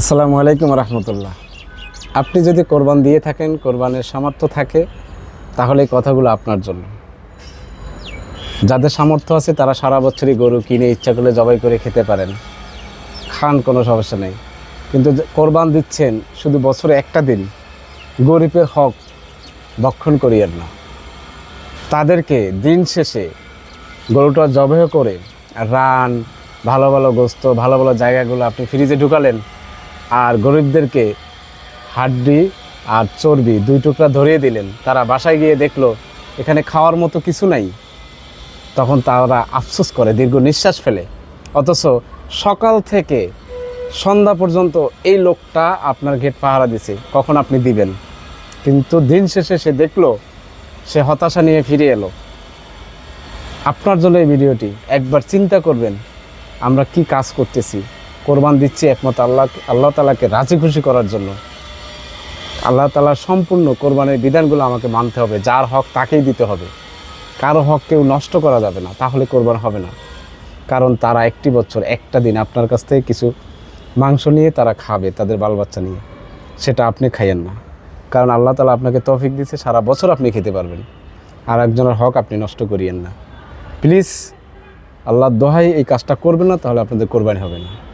আসসালামু আলাইকুম রহমতুল্লাহ। আপনি যদি কোরবান দিয়ে থাকেন, কোরবানের সামর্থ্য থাকে, তাহলে এই কথাগুলো আপনার জন্য। যাদের সামর্থ্য আছে, তারা সারা বছরই গরু কিনে ইচ্ছা করলে জবাই করে খেতে পারেন। খান কোনো সমস্যা নেই। কিন্তু কোরবান দিচ্ছেন, শুধু বছরে একটা দিন, গরিবের হক ভক্ষণ করিয়েন না। তাদেরকে দিন শেষে গরুটা জবেহ করে, রান, ভালো ভালো গোস্ত, ভালো ভালো জায়গাগুলো আপনি ফ্রিজে ঢুকালেন আর গরিবদেরকে হাড্ডি আর চর্বি দুই টুকরা ধরিয়ে দিলেন। তারা বাসায় গিয়ে দেখল, এখানে খাওয়ার মতো কিছু নাই। তখন তারা আফসোস করে, দীর্ঘ নিঃশ্বাস ফেলে। অথচ সকাল থেকে সন্ধ্যা পর্যন্ত এই লোকটা আপনার গেট পাহারা দিছে, কখন আপনি দিবেন? কিন্তু দিন শেষে সে দেখল, সে হতাশা নিয়ে ফিরে এলো। আপনার জন্য এই ভিডিওটি, একবার চিন্তা করবেন, আমরা কি কাজ করতেছি? কোরবান দিচ্ছি একমাত্র আল্লাহ আল্লাহ তালাকে রাজি খুশি করার জন্য। আল্লাহ তালার সম্পূর্ণ কোরবানের বিধানগুলো আমাকে মানতে হবে, যার হক তাকেই দিতে হবে। কারও হক কেউ নষ্ট করা যাবে না, তাহলে কোরবান হবে না। কারণ তারা একটি বছর, একটা দিন আপনার কাছ থেকে কিছু মাংস নিয়ে তারা খাবে, তাদের বাল বাচ্চা নিয়ে। সেটা আপনি খাইয়েন না। কারণ আল্লাহ তালা আপনাকে তফিক দিচ্ছে সারা বছর আপনি খেতে পারবেন। আর একজনের হক আপনি নষ্ট করিয়েন না। প্লিজ, আল্লাহ দোহাই এই কাজটা করবেন না, তাহলে আপনাদের কোরবানি হবে না।